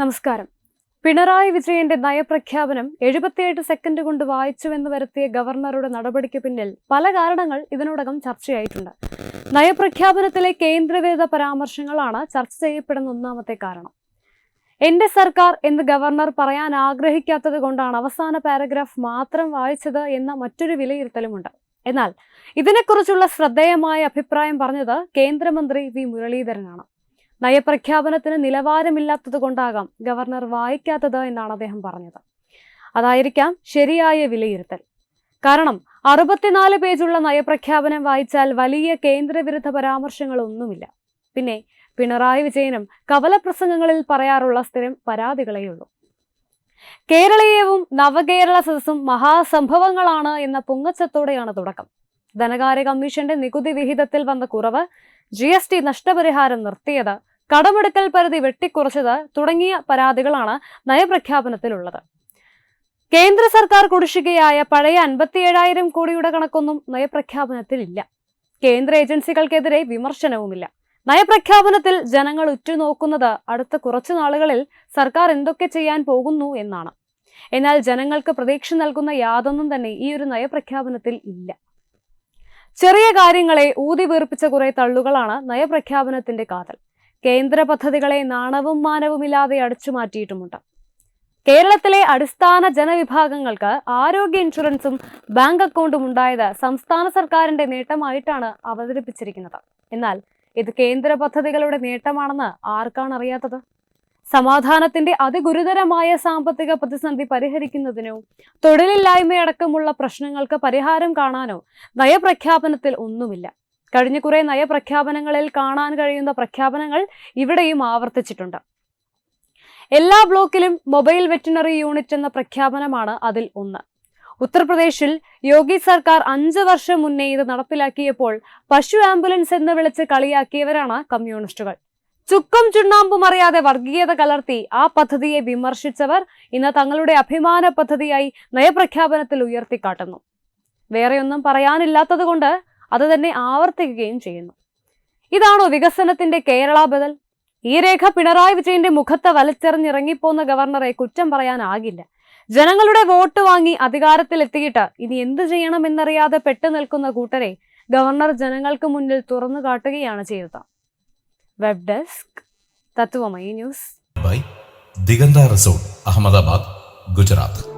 നമസ്കാരം. പിണറായി വിജയന്റെ നയപ്രഖ്യാപനം എഴുപത്തിയെട്ട് സെക്കൻഡ് കൊണ്ട് വായിച്ചുവെന്ന് വരുത്തിയ ഗവർണറുടെ നടപടിക്ക് പിന്നിൽ പല കാരണങ്ങൾ ഇതിനോടകം ചർച്ചയായിട്ടുണ്ട്. നയപ്രഖ്യാപനത്തിലെ കേന്ദ്രവിരുദ്ധ പരാമർശങ്ങളാണ് ചർച്ച ചെയ്യപ്പെടുന്ന ഒന്നാമത്തെ കാരണം. എന്റെ സർക്കാർ എന്ന് ഗവർണർ പറയാൻ ആഗ്രഹിക്കാത്തത് കൊണ്ടാണ് അവസാന പാരഗ്രാഫ് മാത്രം വായിച്ചത് എന്ന മറ്റൊരു വിലയിരുത്തലുമുണ്ട്. എന്നാൽ ഇതിനെക്കുറിച്ചുള്ള ശ്രദ്ധേയമായ അഭിപ്രായം പറഞ്ഞത് കേന്ദ്രമന്ത്രി വി മുരളീധരനാണ്. നയപ്രഖ്യാപനത്തിന് നിലവാരമില്ലാത്തത് കൊണ്ടാകാം ഗവർണർ വായിക്കാത്തത് എന്നാണ് അദ്ദേഹം പറഞ്ഞത്. അതായിരിക്കാം ശരിയായ വിലയിരുത്തൽ. കാരണം അറുപത്തിനാല് പേജുള്ള നയപ്രഖ്യാപനം വായിച്ചാൽ വലിയ കേന്ദ്രവിരുദ്ധ പരാമർശങ്ങളൊന്നുമില്ല. പിന്നെ പിണറായി വിജയനും കവലപ്രസംഗങ്ങളിൽ പറയാറുള്ള സ്ഥിരം പരാതികളേയുള്ളൂ. കേരളീയവും നവകേരള സദസ്സും മഹാസംഭവങ്ങളാണ് എന്ന പൊങ്ങച്ചത്തോടെയാണ് തുടക്കം. ധനകാര്യ കമ്മീഷന്റെ നികുതി വിഹിതത്തിൽ വന്ന കുറവ് ജി എസ് ടി നഷ്ടപരിഹാരം നിർത്തിയത് കടമെടുക്കൽ പരിധി വെട്ടിക്കുറച്ചത് തുടങ്ങിയ പരാതികളാണ് നയപ്രഖ്യാപനത്തിലുള്ളത്. കേന്ദ്ര സർക്കാർ കുടിശ്ശികയായ പഴയ അൻപത്തിയേഴായിരം കോടിയുടെ കണക്കൊന്നും നയപ്രഖ്യാപനത്തിലില്ല. കേന്ദ്ര ഏജൻസികൾക്കെതിരെ വിമർശനവുമില്ല. നയപ്രഖ്യാപനത്തിൽ ജനങ്ങൾ ഉറ്റുനോക്കുന്നത് അടുത്ത കുറച്ചു നാളുകളിൽ സർക്കാർ എന്തൊക്കെ ചെയ്യാൻ പോകുന്നു എന്നാണ്. എന്നാൽ ജനങ്ങൾക്ക് പ്രതീക്ഷ നൽകുന്ന യാതൊന്നും തന്നെ ഈ ഒരു നയപ്രഖ്യാപനത്തിൽ ഇല്ല. ചെറിയ കാര്യങ്ങളെ ഊതി വീർപ്പിച്ച കുറെ തള്ളുകളാണ് നയപ്രഖ്യാപനത്തിന്റെ കാതൽ. കേന്ദ്ര പദ്ധതികളെ നാണവും മാനവുമില്ലാതെ അടച്ചുമാറ്റിയിട്ടുമുണ്ട് കേരളത്തിലെ അടിസ്ഥാന ജനവിഭാഗങ്ങൾക്ക് ആരോഗ്യ ഇൻഷുറൻസും ബാങ്ക് അക്കൗണ്ടും ഉണ്ടായത് സംസ്ഥാന സർക്കാരിന്റെ നേട്ടമായിട്ടാണ് അവതരിപ്പിച്ചിരിക്കുന്നത്. എന്നാൽ ഇത് കേന്ദ്ര പദ്ധതികളുടെ നേട്ടമാണെന്ന് ആർക്കാണ് അറിയാത്തത്? സമാധാനത്തിന്റെ അതിഗുരുതരമായ സാമ്പത്തിക പ്രതിസന്ധി പരിഹരിക്കുന്നതിനോ തൊഴിലില്ലായ്മയടക്കമുള്ള പ്രശ്നങ്ങൾക്ക് പരിഹാരം കാണാനോ നയപ്രഖ്യാപനത്തിൽ ഒന്നുമില്ല. കഴിഞ്ഞ കുറെ നയപ്രഖ്യാപനങ്ങളിൽ കാണാൻ കഴിയുന്ന പ്രഖ്യാപനങ്ങൾ ഇവിടെയും ആവർത്തിച്ചിട്ടുണ്ട്. എല്ലാ ബ്ലോക്കിലും മൊബൈൽ വെറ്റിനറി യൂണിറ്റ് എന്ന പ്രഖ്യാപനമാണ് അതിൽ ഒന്ന്. ഉത്തർപ്രദേശിൽ യോഗി സർക്കാർ അഞ്ച് വർഷം മുന്നേ ഇത് നടപ്പിലാക്കിയപ്പോൾ പശു ആംബുലൻസ് എന്ന് വിളിച്ച് കളിയാക്കിയവരാണ് കമ്മ്യൂണിസ്റ്റുകൾ. ചുക്കും ചുണ്ണാമ്പും അറിയാതെ വർഗീയത കലർത്തി ആ പദ്ധതിയെ വിമർശിച്ചവർ ഇന്ന് തങ്ങളുടെ അഭിമാന പദ്ധതിയായി നയപ്രഖ്യാപനത്തിൽ ഉയർത്തിക്കാട്ടുന്നു. വേറെയൊന്നും പറയാനില്ലാത്തത് കൊണ്ട് അത് തന്നെ ആവർത്തിക്കുകയും ചെയ്യുന്നു. ഇതാണോ വികസനത്തിന്റെ കേരള ബദൽ? ഈ രേഖ പിണറായി വിജയന്റെ മുഖത്ത് വലിച്ചെറിഞ്ഞിറങ്ങിപ്പോന്ന ഗവർണറെ കുറ്റം പറയാനാകില്ല. ജനങ്ങളുടെ വോട്ട് വാങ്ങി അധികാരത്തിലെത്തിയിട്ട് ഇനി എന്തു ചെയ്യണമെന്നറിയാതെ പെട്ടു നിൽക്കുന്ന കൂട്ടരെ ഗവർണർ ജനങ്ങൾക്ക് മുന്നിൽ തുറന്നു കാട്ടുകയാണ് ചെയ്തത്. Web desk Tatwamayi news. By Diganta resort Ahmedabad Gujarat.